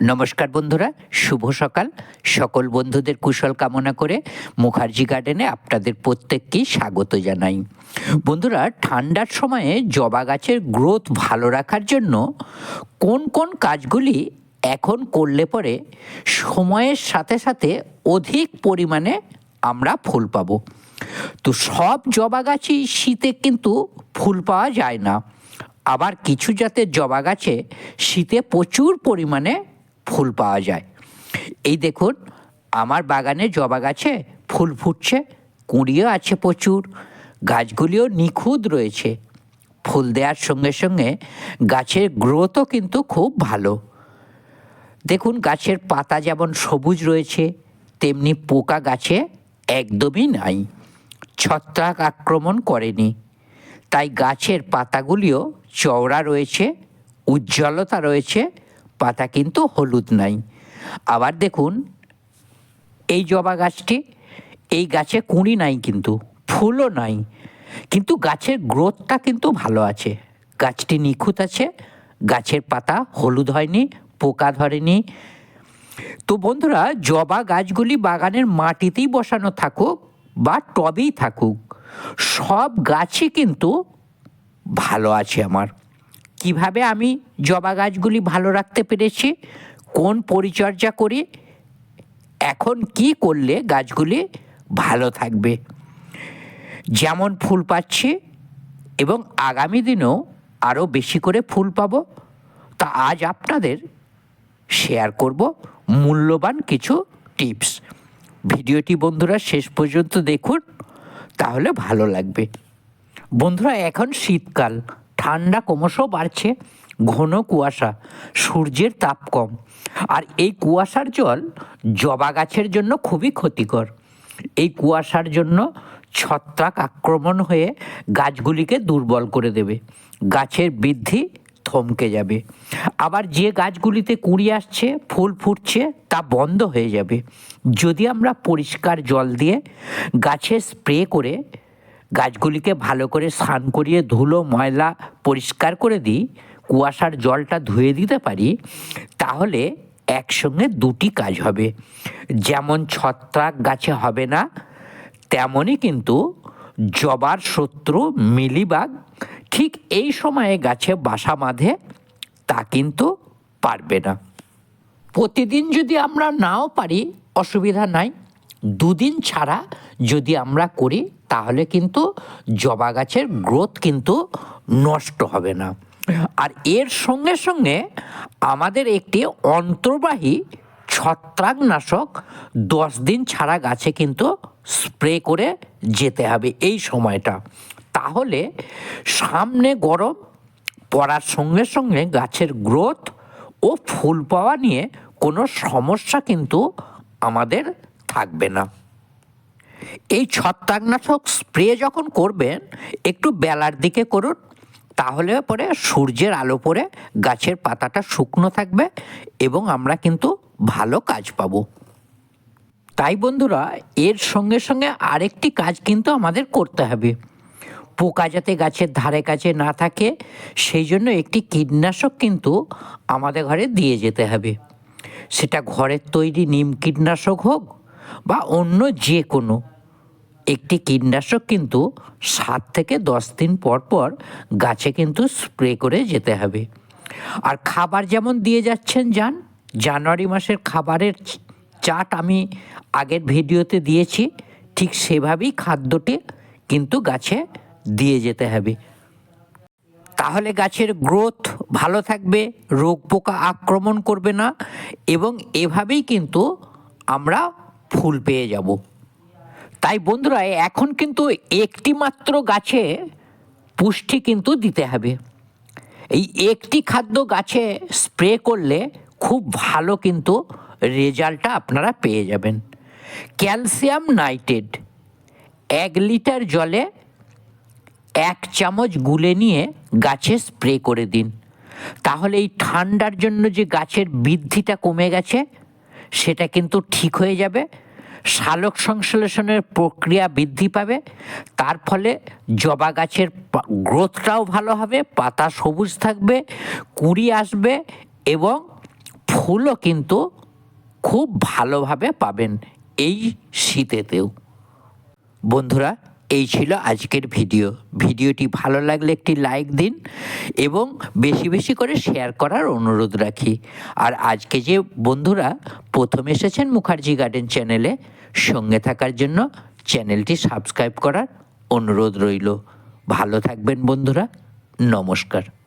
নমস্কার বন্ধুরা, শুভ সকাল। সকল বন্ধুদের কুশল কামনা করে মুখার্জি গার্ডেনে আপনাদের প্রত্যেককেই স্বাগত জানাই। বন্ধুরা, ঠান্ডার সময়ে জবা গাছের গ্রোথ ভালো রাখার জন্য কোন কোন কাজগুলি এখন করলে পরে সময়ের সাথে সাথে অধিক পরিমাণে আমরা ফুল পাবো? তো সব জবা গাছই শীতে কিন্তু ফুল পাওয়া যায় না। আবার কিছু জাতের জবা গাছে শীতে প্রচুর পরিমাণে ফুল পাওয়া যায়। এই দেখুন, আমার বাগানে জবা গাছে ফুল ফুটছে, কুঁড়িও আছে প্রচুর, গাছগুলিও নিখুঁত রয়েছে। ফুল দেওয়ার সঙ্গে সঙ্গে গাছের গ্রোথও কিন্তু খুব ভালো। দেখুন, গাছের পাতা যেমন সবুজ রয়েছে, তেমনি পোকা গাছে একদমই নাই। ছত্রাক আক্রমণ করেনি। তাই গাছের পাতাগুলিও চওড়া রয়েছে, উজ্জ্বলতা রয়েছে পাতা কিন্তু হলুদ নাই। আবার দেখুন, এই জবা গাছটি, এই গাছে কুঁড়ি নাই কিন্তু, ফুলও নাই। কিন্তু গাছের গ্রোথটা কিন্তু ভালো আছে। গাছটি নিখুঁত আছে, গাছের পাতা হলুদ হয়নি, পোকা ধরেনি। তো বন্ধুরা, জবা গাছগুলি বাগানের মাটিতেই বসানো থাকুক বা টবেই থাকুক, সব গাছই কিন্তু ভালো আছে আমার। কীভাবে আমি জবা গাছগুলি ভালো রাখতে পেরেছি, কোন পরিচর্যা করি, এখন কি করলে গাছগুলি ভালো থাকবে। যেমন ফুল পাচ্ছি এবং আগামী দিনেও আরও বেশি করে ফুল পাবো, তা আজ আপনাদের শেয়ার করব মূল্যবান কিছু টিপস। ভিডিওটি বন্ধুরা শেষ পর্যন্ত দেখুন, তাহলে ভালো লাগবে। বন্ধুরা, এখন শীতকাল। ঠান্ডা ক্রমশ বাড়ছে, ঘন কুয়াশা, সূর্যের তাপ কম। আর এই কুয়াশার জল জবা গাছের জন্য খুবই ক্ষতিকর। এই কুয়াশার জন্য ছত্রাক আক্রমণ হয়ে গাছগুলিকে দুর্বল করে দেবে। গাছের বৃদ্ধি থমকে যাবে। আবার যে গাছগুলিতে কুঁড়ি আসছে, ফুল ফুটছে, তা বন্ধ হয়ে যাবে। যদি আমরা পরিষ্কার জল দিয়ে গাছে স্প্রে করে গাছগুলিকে ভালো করে স্নান করিয়ে ধুলো, ময়লা পরিষ্কার করে দিই, কুয়াশার জলটা ধুয়ে দিতে পারি, তাহলে একসঙ্গে দুটি কাজ হবে। যেমন ছত্রাক গাছে হবে না তেমনই কিন্তু জবার শত্রু মিলিবাগ ঠিক এই সময়ে গাছে বাসা বাঁধে, তা কিন্তু পারবে না। প্রতিদিন যদি আমরা নাও পারি, অসুবিধা নাই। দুদিন ছাড়া যদি আমরা করি, তাহলে কিন্তু জবা গাছের গ্রোথ কিন্তু নষ্ট হবে না। আর এর সঙ্গে সঙ্গে আমাদের একটি অন্তর্বাহী ছত্রাকনাশক দশ দিন ছাড়া গাছে কিন্তু স্প্রে করে যেতে হবে এই সময়টা। তাহলে সামনে গরম পড়ার সঙ্গে সঙ্গে গাছের গ্রোথ ও ফুল পাওয়া নিয়ে কোনো সমস্যা কিন্তু আমাদের থাকবে না। এই ছত্রাকনাশক স্প্রে যখন করবেন, একটু বেলার দিকে করুন, তাহলে পরে সূর্যের আলো পড়ে গাছের পাতাটা শুকনো থাকবে এবং আমরা কিন্তু ভালো কাজ পাবো। তাই বন্ধুরা, এর সঙ্গে সঙ্গে আরেকটি কাজ কিন্তু আমাদের করতে হবে। পোকা যাতে গাছের ধারে কাছে না থাকে, সেই জন্য একটি কীটনাশক কিন্তু আমাদের ঘরে দিয়ে যেতে হবে। সেটা ঘরের তৈরি নিম কীটনাশক হোক বা অন্য যে কোনো একটি কীটনাশক কিন্তু সাত থেকে দশ দিন পর পর গাছে কিন্তু স্প্রে করে যেতে হবে। আর খাবার যেমন দিয়ে যাচ্ছেন যান জানুয়ারি মাসের খাবারের চাট আমি আগের ভিডিওতে দিয়েছি, ঠিক সেভাবেই খাদ্যটি কিন্তু গাছে দিয়ে যেতে হবে। তাহলে গাছের গ্রোথ ভালো থাকবে, রোগ পোকা আক্রমণ করবে না, এবং এভাবেই কিন্তু আমরা ফুল পেয়ে যাব। তাই বন্ধুরা, এখন কিন্তু একটি মাত্র গাছে পুষ্টি কিন্তু দিতে হবে। এই একটি খাদ্য গাছে স্প্রে করলে খুব ভালো কিন্তু রেজাল্টটা আপনারা পেয়ে যাবেন। ক্যালসিয়াম নাইট্রেট, এক লিটার জলে এক চামচ গুলে নিয়ে গাছে স্প্রে করে দিন। তাহলে এই ঠান্ডার জন্য যে গাছের বৃদ্ধিটা কমে গেছে, সেটা কিন্তু ঠিক হয়ে যাবে। সালোক সংশ্লেষণের প্রক্রিয়া বৃদ্ধি পাবে। তার ফলে জবা গাছের গ্রোথটাও ভালো হবে, পাতা সবুজ থাকবে, কুড়ি আসবে এবং ফুলও কিন্তু খুব ভালোভাবে পাবেন এই শীতেতেও। বন্ধুরা এই ছিল আজকের ভিডিও। ভিডিওটি ভালো লাগলে একটি লাইক দিন এবং বেশি বেশি করে শেয়ার করার অনুরোধ রাখি। আর আজকে যে বন্ধুরা প্রথম এসেছেন মুখার্জি গার্ডেন চ্যানেলে, সঙ্গে থাকার জন্য চ্যানেলটি সাবস্ক্রাইব করার অনুরোধ রইল। ভালো থাকবেন বন্ধুরা। নমস্কার।